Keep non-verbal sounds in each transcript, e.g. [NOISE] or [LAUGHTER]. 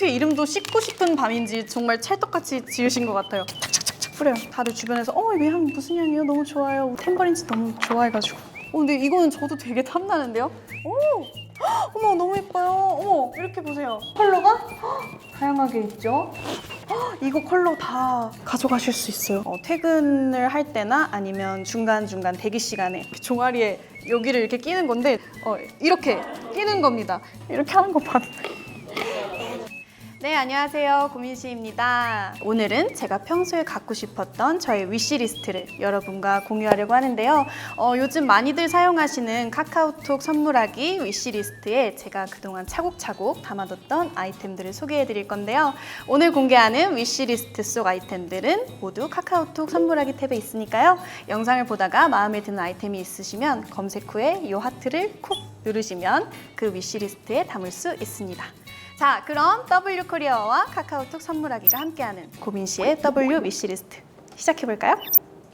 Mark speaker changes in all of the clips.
Speaker 1: 어떻게 이름도 씻고 싶은 밤인지 정말 찰떡같이 지으신 것 같아요. 착착착착 뿌려요. 다들 주변에서 어, 이 향 무슨 향이에요? 너무 좋아요. 템버린스 너무 좋아해가지고. 어, 근데 이거는 저도 되게 탐나는데요? 오! 헉, [GASPS] 어머, 너무 예뻐요. 어머, 이렇게 보세요. 컬러가 헉, [GASPS] 다양하게 있죠? 헉, [GASPS] 이거 컬러 다 가져가실 수 있어요. 어, 퇴근을 할 때나 아니면 중간중간 대기 시간에 종아리에 여기를 이렇게 끼는 건데 어, 이렇게 끼는 겁니다. 이렇게 하는 거 봤는데. 네, 안녕하세요. 고민씨입니다. 오늘은 제가 평소에 갖고 싶었던 저의 위시리스트를 여러분과 공유하려고 하는데요. 어, 요즘 많이들 사용하시는 카카오톡 선물하기 위시리스트에 제가 그동안 차곡차곡 담아뒀던 아이템들을 소개해 드릴 건데요. 오늘 공개하는 위시리스트 속 아이템들은 모두 카카오톡 선물하기 탭에 있으니까요. 영상을 보다가 마음에 드는 아이템이 있으시면 검색 후에 이 하트를 콕 누르시면 그 위시리스트에 담을 수 있습니다. 자, 그럼 W 코리아와 카카오톡 선물하기가 함께하는 고민 씨의 W 위시리스트 시작해 볼까요?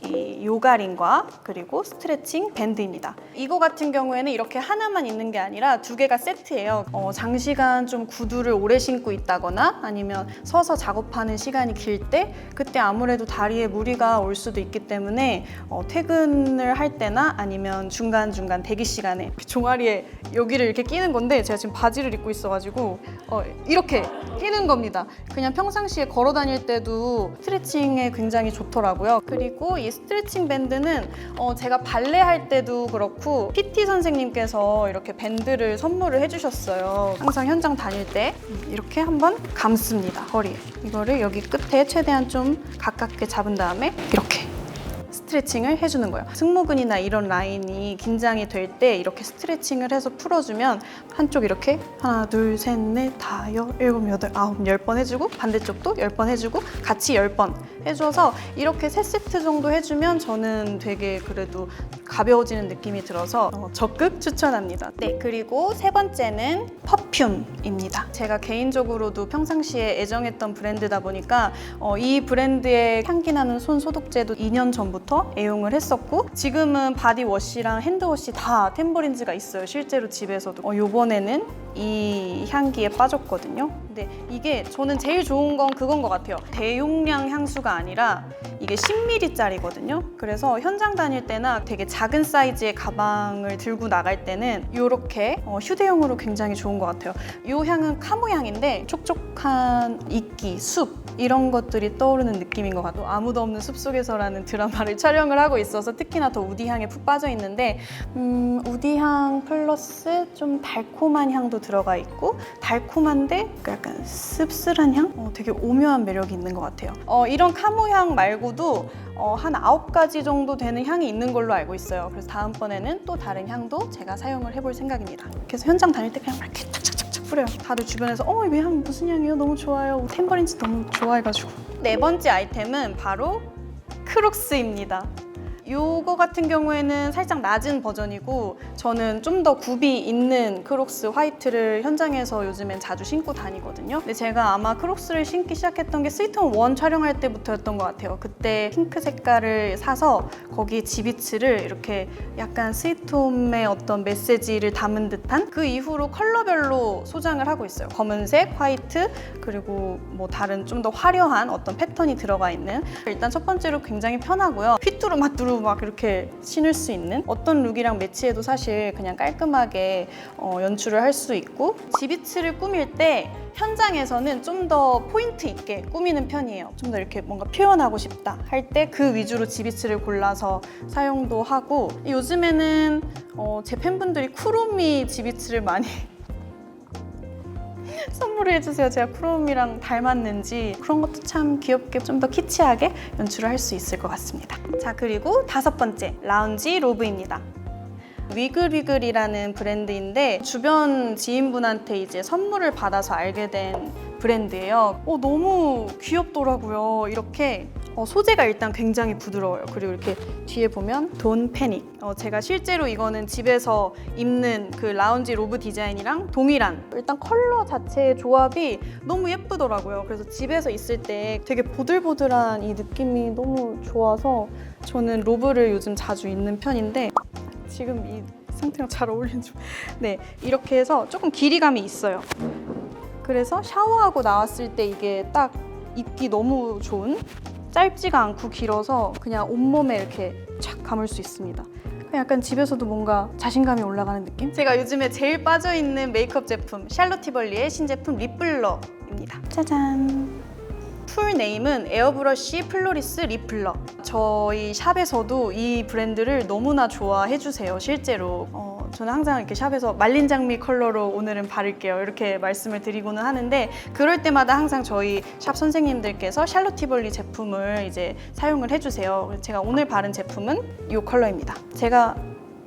Speaker 1: 이 요가링과 그리고 스트레칭 밴드입니다. 이거 같은 경우에는 이렇게 하나만 있는 게 아니라 두 개가 세트예요. 어, 장시간 좀 구두를 오래 신고 있다거나 아니면 서서 작업하는 시간이 길 때 그때 아무래도 다리에 무리가 올 수도 있기 때문에 어, 퇴근을 할 때나 아니면 중간중간 대기 시간에 종아리에 여기를 이렇게 끼는 건데 제가 지금 바지를 입고 있어가지고 어, 이렇게 끼는 겁니다. 그냥 평상시에 걸어 다닐 때도 스트레칭에 굉장히 좋더라고요. 그리고 이 스트레칭 밴드는 어, 제가 발레 할 때도 그렇고 PT 선생님께서 이렇게 밴드를 선물을 해주셨어요. 항상 현장 다닐 때 이렇게 한번 감습니다. 허리에. 이거를 여기 끝에 최대한 좀 가깝게 잡은 다음에 이렇게 스트레칭을 해주는 거예요. 승모근이나 이런 라인이 긴장이 될 때 이렇게 스트레칭을 해서 풀어주면 한쪽 이렇게 하나, 둘, 셋, 넷, 다, 여, 일곱, 여덟, 아홉, 열 번 해주고 반대쪽도 열 번 해주고 같이 열 번 해줘서 이렇게 세 세트 정도 해주면 저는 되게 그래도 가벼워지는 느낌이 들어서 어, 적극 추천합니다. 네, 그리고 세 번째는 퍼퓸입니다. 제가 개인적으로도 평상시에 애정했던 브랜드다 보니까 어, 이 브랜드의 향기 나는 손 소독제도 2년 전부터 애용을 했었고 지금은 바디워시랑 핸드워시 다 템버린즈가 있어요. 실제로 집에서도. 어, 요번에는 이 향기에 빠졌거든요. 근데 이게 저는 제일 좋은 건 그건 것 같아요. 대용량 향수가 아니라 이게 10ml짜리거든요. 그래서 현장 다닐 때나 되게 작은 사이즈의 가방을 들고 나갈 때는 이렇게 어, 휴대용으로 굉장히 좋은 것 같아요. 이 향은 카모 향인데 촉촉한 이끼, 숲 이런 것들이 떠오르는 느낌인 것 같아요. 아무도 없는 숲 속에서라는 드라마를 [LAUGHS] 촬영을 하고 있어서 특히나 더 우디 향에 푹 빠져 있는데 음, 우디 향 플러스 좀 달콤한 향도 들어가 있고 달콤한데 약간 씁쓸한 향? 어, 되게 오묘한 매력이 있는 것 같아요. 어, 이런 카모 향 말고도 어, 한 아홉 가지 정도 되는 향이 있는 걸로 알고 있어요. 그래서 다음번에는 또 다른 향도 제가 사용을 해볼 생각입니다. 그래서 현장 다닐 때 그냥 이렇게 착착착착 뿌려요. 다들 주변에서 어, 이 향 무슨 향이에요? 너무 좋아요. 템버린스 너무 좋아해가지고. 네 번째 아이템은 바로 크록스입니다. 요거 같은 경우에는 살짝 낮은 버전이고 저는 좀 더 굽이 있는 크록스 화이트를 현장에서 요즘엔 자주 신고 다니거든요. 근데 제가 아마 크록스를 신기 시작했던 게 스위트홈 원 촬영할 때부터였던 것 같아요. 그때 핑크 색깔을 사서 거기에 지비츠를 이렇게 약간 스위트홈의 어떤 메시지를 담은 듯한 그 이후로 컬러별로 소장을 하고 있어요. 검은색, 화이트, 그리고 뭐 다른 좀 더 화려한 어떤 패턴이 들어가 있는 일단 첫 번째로 굉장히 편하고요. 휘뚜루 마뚜루 막 이렇게 신을 수 있는 어떤 룩이랑 매치해도 사실 그냥 깔끔하게 어, 연출을 할 수 있고 지비츠를 꾸밀 때 현장에서는 좀 더 포인트 있게 꾸미는 편이에요. 좀 더 이렇게 뭔가 표현하고 싶다 할 때 그 위주로 지비츠를 골라서 사용도 하고 요즘에는 어, 제 팬분들이 쿠로미 지비츠를 많이 선물을 해주세요. 제가 크롬이랑 닮았는지 그런 것도 참 귀엽게 좀 더 키치하게 연출을 할 수 있을 것 같습니다. 자 그리고 다섯 번째 라운지 로브입니다. 위글위글이라는 브랜드인데 주변 지인분한테 이제 선물을 받아서 알게 된 브랜드예요. 어, 너무 귀엽더라고요. 이렇게 어, 소재가 일단 굉장히 부드러워요. 그리고 이렇게 뒤에 보면 돈 패닉. 어, 제가 실제로 이거는 집에서 입는 그 라운지 로브 디자인이랑 동일한 일단 컬러 자체의 조합이 너무 예쁘더라고요. 그래서 집에서 있을 때 되게 보들보들한 이 느낌이 너무 좋아서 저는 로브를 요즘 자주 입는 편인데 지금 이 상태랑 잘 어울리는 좀. [LAUGHS] 네, 이렇게 해서 조금 길이감이 있어요. 그래서 샤워하고 나왔을 때 이게 딱 입기 너무 좋은 짧지가 않고 길어서 그냥 온몸에 이렇게 착 감을 수 있습니다. 약간 집에서도 뭔가 자신감이 올라가는 느낌? 제가 요즘에 제일 빠져있는 메이크업 제품 샬롯 티벌리의 신제품 립블러입니다. 짜잔! 풀 네임은 에어브러쉬 플로리스 리플러. 저희 샵에서도 이 브랜드를 너무나 좋아해 주세요. 실제로. 어, 저는 항상 이렇게 샵에서 말린 장미 컬러로 오늘은 바를게요. 이렇게 말씀을 드리고는 하는데 그럴 때마다 항상 저희 샵 선생님들께서 샬롯티벌리 제품을 이제 사용을 해 주세요. 제가 오늘 바른 제품은 이 컬러입니다. 제가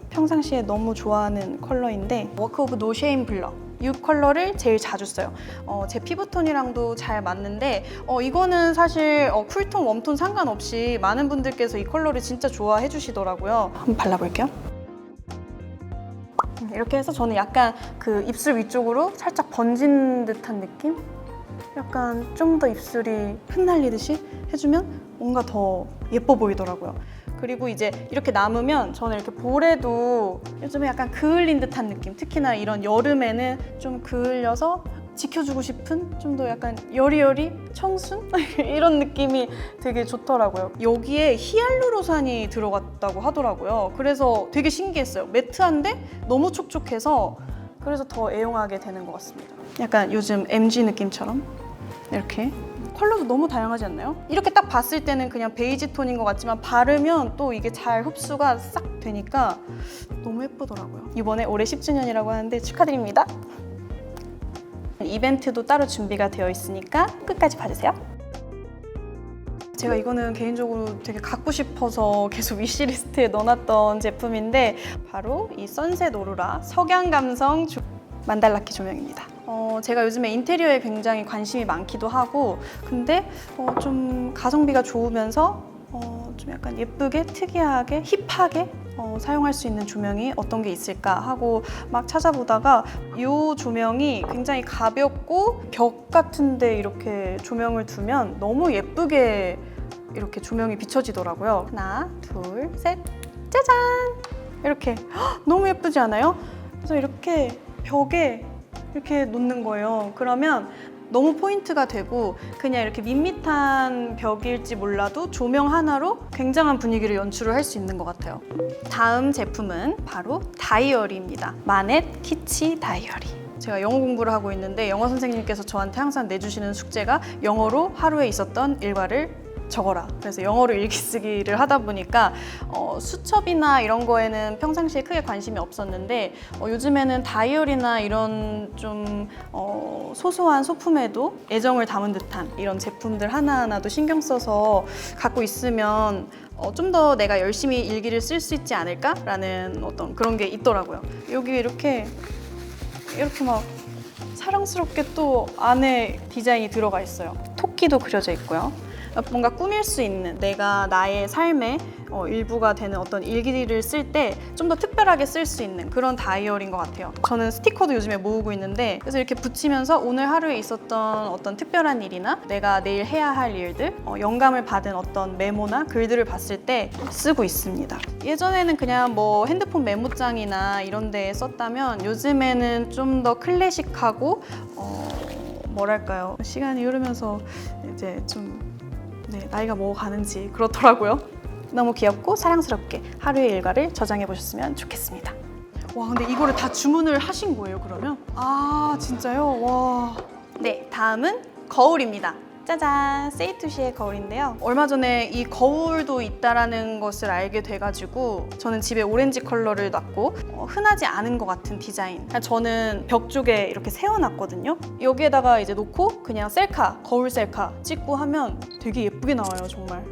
Speaker 1: 평상시에 너무 좋아하는 컬러인데 워크 오브 노 쉐임 블러. 이 컬러를 제일 자주 써요. 어, 제 피부톤이랑도 잘 맞는데 어, 이거는 사실 어, 쿨톤, 웜톤 상관없이 많은 분들께서 이 컬러를 진짜 좋아해 주시더라고요. 한번 발라볼게요. 음, 이렇게 해서 저는 약간 그 입술 위쪽으로 살짝 번진 듯한 느낌? 약간 좀 더 입술이 흩날리듯이 해주면 뭔가 더 예뻐 보이더라고요. 그리고 이제 이렇게 남으면 저는 이렇게 볼에도 요즘에 약간 그을린 듯한 느낌. 특히나 이런 여름에는 좀 그을려서 지켜주고 싶은 좀 더 약간 여리여리 청순 [LAUGHS] 이런 느낌이 되게 좋더라고요. 여기에 히알루로산이 들어갔다고 하더라고요. 그래서 되게 신기했어요. 매트한데 너무 촉촉해서 그래서 더 애용하게 되는 것 같습니다. 약간 요즘 MG 느낌처럼 이렇게 컬러도 너무 다양하지 않나요? 이렇게 딱 봤을 때는 그냥 베이지 톤인 것 같지만 바르면 또 이게 잘 흡수가 싹 되니까 너무 예쁘더라고요. 이번에 올해 10주년이라고 하는데 축하드립니다. 이벤트도 따로 준비가 되어 있으니까 끝까지 봐주세요. 제가 이거는 개인적으로 되게 갖고 싶어서 계속 위시리스트에 넣어놨던 제품인데 바로 이 선셋 오로라 석양 감성 조- 만달라키 조명입니다. 어, 제가 요즘에 인테리어에 굉장히 관심이 많기도 하고 근데 어, 좀 가성비가 좋으면서 어, 좀 약간 예쁘게 특이하게 힙하게 어, 사용할 수 있는 조명이 어떤 게 있을까 하고 막 찾아보다가 이 조명이 굉장히 가볍고 벽 같은데 이렇게 조명을 두면 너무 예쁘게 이렇게 조명이 비춰지더라고요. 하나, 둘, 셋, 짜잔! 이렇게 헉, 너무 예쁘지 않아요? 그래서 이렇게 벽에 이렇게 놓는 거예요. 그러면 너무 포인트가 되고 그냥 이렇게 밋밋한 벽일지 몰라도 조명 하나로 굉장한 분위기를 연출을 할 수 있는 것 같아요. 다음 제품은 바로 다이어리입니다. 마넷 키치 다이어리. 제가 영어 공부를 하고 있는데 영어 선생님께서 저한테 항상 내주시는 숙제가 영어로 하루에 있었던 일과를 적어라. 그래서 영어로 일기 쓰기를 하다 보니까 어, 수첩이나 이런 거에는 평상시에 크게 관심이 없었는데 어, 요즘에는 다이어리나 이런 좀 어, 소소한 소품에도 애정을 담은 듯한 이런 제품들 하나하나도 신경 써서 갖고 있으면 어, 좀 더 내가 열심히 일기를 쓸 수 있지 않을까라는 어떤 그런 게 있더라고요. 여기 이렇게 이렇게 막 사랑스럽게 또 안에 디자인이 들어가 있어요. 토끼도 그려져 있고요. 뭔가 꾸밀 수 있는 내가 나의 삶의 어, 일부가 되는 어떤 일기를 쓸 때 좀 더 특별하게 쓸 수 있는 그런 다이어리인 것 같아요. 저는 스티커도 요즘에 모으고 있는데 그래서 이렇게 붙이면서 오늘 하루에 있었던 어떤 특별한 일이나 내가 내일 해야 할 일들, 어, 영감을 받은 어떤 메모나 글들을 봤을 때 쓰고 있습니다. 예전에는 그냥 뭐 핸드폰 메모장이나 이런 데에 썼다면 요즘에는 좀 더 클래식하고 어, 뭐랄까요 시간이 흐르면서 이제 좀 네, 나이가 먹어가는지 그렇더라고요. 너무 귀엽고 사랑스럽게 하루의 일과를 저장해 보셨으면 좋겠습니다. 와, 근데 이거를 다 주문을 하신 거예요, 그러면? 아, 진짜요? 와. 네, 다음은 거울입니다. 짜잔, 세이투시의 거울인데요. 얼마 전에 이 거울도 있다라는 것을 알게 돼가지고 저는 집에 오렌지 컬러를 놨고 어, 흔하지 않은 것 같은 디자인. 저는 벽 쪽에 이렇게 세워놨거든요. 여기에다가 이제 놓고 그냥 셀카, 거울 셀카 찍고 하면 되게 예쁘게 나와요, 정말.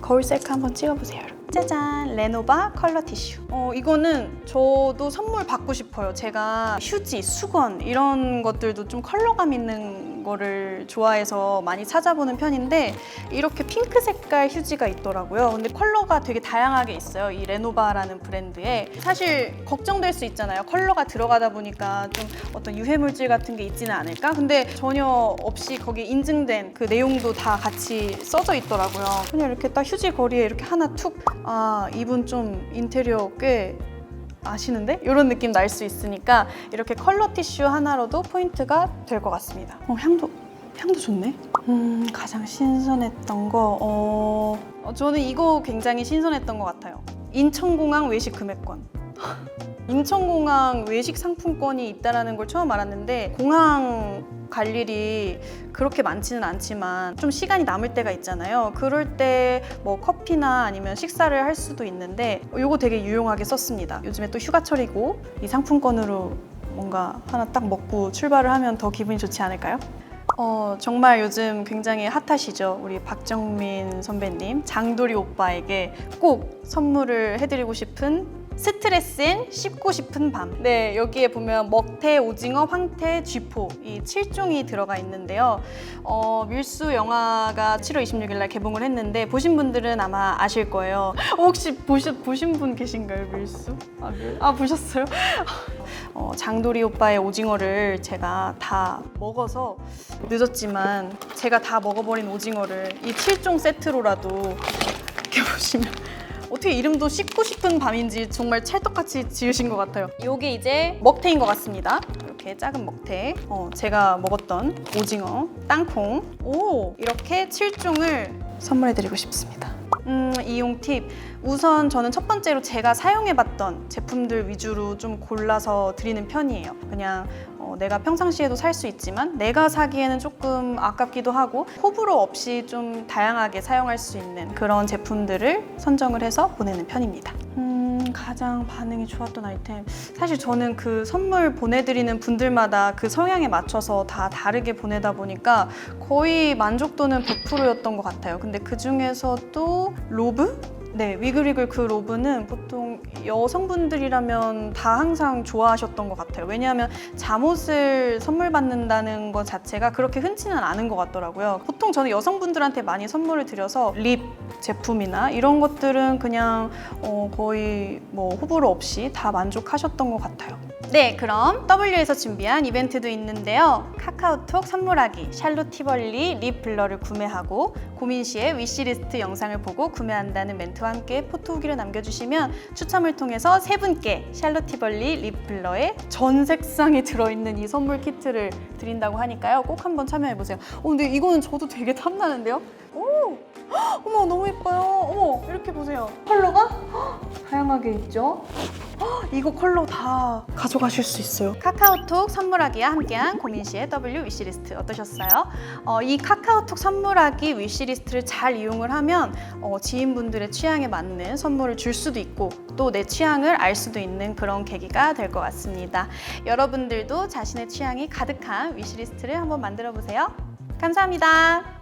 Speaker 1: 거울 셀카 한번 찍어보세요. 여러분. 짜잔 레노바 컬러 티슈. 어, 이거는 저도 선물 받고 싶어요. 제가 휴지, 수건 이런 것들도 좀 컬러감 있는 거를 좋아해서 많이 찾아보는 편인데 이렇게 핑크 색깔 휴지가 있더라고요. 근데 컬러가 되게 다양하게 있어요 이 레노바라는 브랜드에. 사실 걱정될 수 있잖아요. 컬러가 들어가다 보니까 좀 어떤 유해물질 같은 게 있지는 않을까? 근데 전혀 없이 거기에 인증된 그 내용도 다 같이 써져 있더라고요. 그냥 이렇게 딱 휴지 거리에 이렇게 하나 툭 아, 이분 좀 인테리어 꽤 아시는데? 이런 느낌 날 수 있으니까 이렇게 컬러 티슈 하나로도 포인트가 될 것 같습니다. 어, 향도 향도 좋네. 음, 가장 신선했던 거, 어, 어, 저는 이거 굉장히 신선했던 것 같아요. 인천공항 외식 금액권. [LAUGHS] 인천공항 외식 상품권이 있다라는 걸 처음 알았는데 공항 갈 일이 그렇게 많지는 않지만 좀 시간이 남을 때가 있잖아요. 그럴 때 뭐 커피나 아니면 식사를 할 수도 있는데 이거 되게 유용하게 썼습니다. 요즘에 또 휴가철이고 이 상품권으로 뭔가 하나 딱 먹고 출발을 하면 더 기분이 좋지 않을까요? 어, 정말 요즘 굉장히 핫하시죠. 우리 박정민 선배님, 장도리 오빠에게 꼭 선물을 해드리고 싶은 스트레스엔 씹고 싶은 밤. 네, 여기에 보면 먹태, 오징어, 황태, 쥐포 이 7종이 들어가 있는데요. 어, 밀수 영화가 7월 26일 날 개봉을 했는데 보신 분들은 아마 아실 거예요. 어, 혹시 보시, 보신 분 계신가요, 밀수? 아, 밀- 아 보셨어요? 어, 장도리 오빠의 오징어를 제가 다 먹어서 늦었지만 제가 다 먹어버린 오징어를 이 7종 세트로라도 [LAUGHS] 이렇게 보시면 어떻게 이름도 씹고 싶은 밤인지 정말 찰떡같이 지으신 것 같아요. 이게 이제 먹태인 것 같습니다. 이렇게 작은 먹태. 어, 제가 먹었던 오징어, 땅콩. 오, 이렇게 7종을 선물해드리고 싶습니다. 음, 이용 팁. 우선 저는 첫 번째로 제가 사용해봤던 제품들 위주로 좀 골라서 드리는 편이에요. 그냥 어, 내가 평상시에도 살 수 있지만 내가 사기에는 조금 아깝기도 하고 호불호 없이 좀 다양하게 사용할 수 있는 그런 제품들을 선정을 해서 보내는 편입니다. 음, 가장 반응이 좋았던 아이템. 사실 저는 그 선물 보내드리는 분들마다 그 성향에 맞춰서 다 다르게 보내다 보니까 거의 만족도는 100%였던 것 같아요. 근데 그 중에서도 로브? 네, 위글위글 그 로브는 보통 여성분들이라면 다 항상 좋아하셨던 것 같아요. 왜냐하면 잠옷을 선물 받는다는 것 자체가 그렇게 흔치는 않은 것 같더라고요. 보통 저는 여성분들한테 많이 선물을 드려서 립 제품이나 이런 것들은 그냥 어, 거의 뭐 호불호 없이 다 만족하셨던 것 같아요. 네, 그럼 W에서 준비한 이벤트도 있는데요. 카카오톡 선물하기, 샬롯 티벌리 립 블러를 구매하고 고민 시에 위시리스트 영상을 보고 구매한다는 멘 트와 함께 포토 후기를 남겨주시면 추첨을 통해서 세 분께 샬롯 티벌리 립 블러의 전 색상이 들어있는 이 선물 키트를 드린다고 하니까요. 꼭 한번 참여해보세요. 어, 근데 이거는 저도 되게 탐나는데요? 오! 헉, [GASPS] 어머, 너무 예뻐요. 어머, 이렇게 보세요. 컬러가 헉, [GASPS] 다양하게 있죠? 헉, [GASPS] 이거 컬러 다 가져가실 수 있어요. 카카오톡 선물하기와 함께한 고민시의 W 위시리스트 어떠셨어요? 어, 이 카카오톡 선물하기 위시리스트를 잘 이용을 하면 어, 지인분들의 취향에 맞는 선물을 줄 수도 있고 또 내 취향을 알 수도 있는 그런 계기가 될 것 같습니다. 여러분들도 자신의 취향이 가득한 위시리스트를 한번 만들어 보세요. 감사합니다.